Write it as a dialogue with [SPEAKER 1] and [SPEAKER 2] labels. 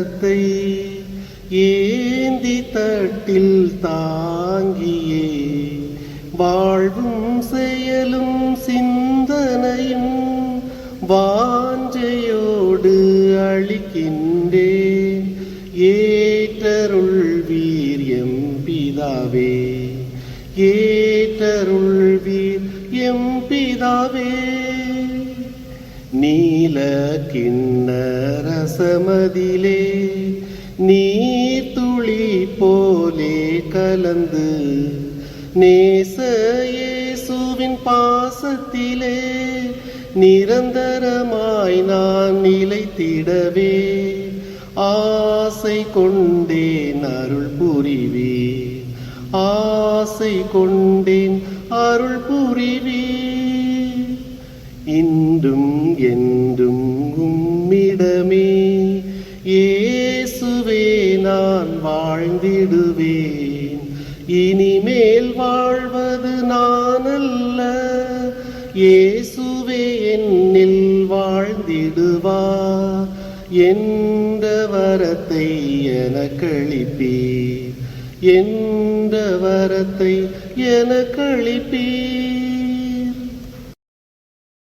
[SPEAKER 1] கரத்தை ஏந்தி தட்டில் தாங்கியே. வாழ்வும் செயலும் சிந்தனையும் வாஞ்சையோடு அழிக்கின்றே. ஏற்றருள் வீரியம் பிதாவே ஏற்றருள் வீர் எம்பிதாவே. நீல கிண்ணரசமதிலே நீர் துளி போலே கலந்து நேசேசுவின் பாசத்திலே நிரந்தரமாய் நான் நிலைத்திடவே ஆசை கொண்டேன் அருள் புரிவே. ஆசை கொண்டேன் அருள் புரிவே. இன்றும் என்றும் உம்மிடமே. இயேசுவே நான் வாழ்ந்திடுவேன். இனிமேல் வாழ்வது நான் அல்ல இயேசுவே என்னில் வாழ்ந்திடுவா. எந்த வரத்தை எனக்களிப்பீர் எந்த வரத்தை எனக்களிப்பீர்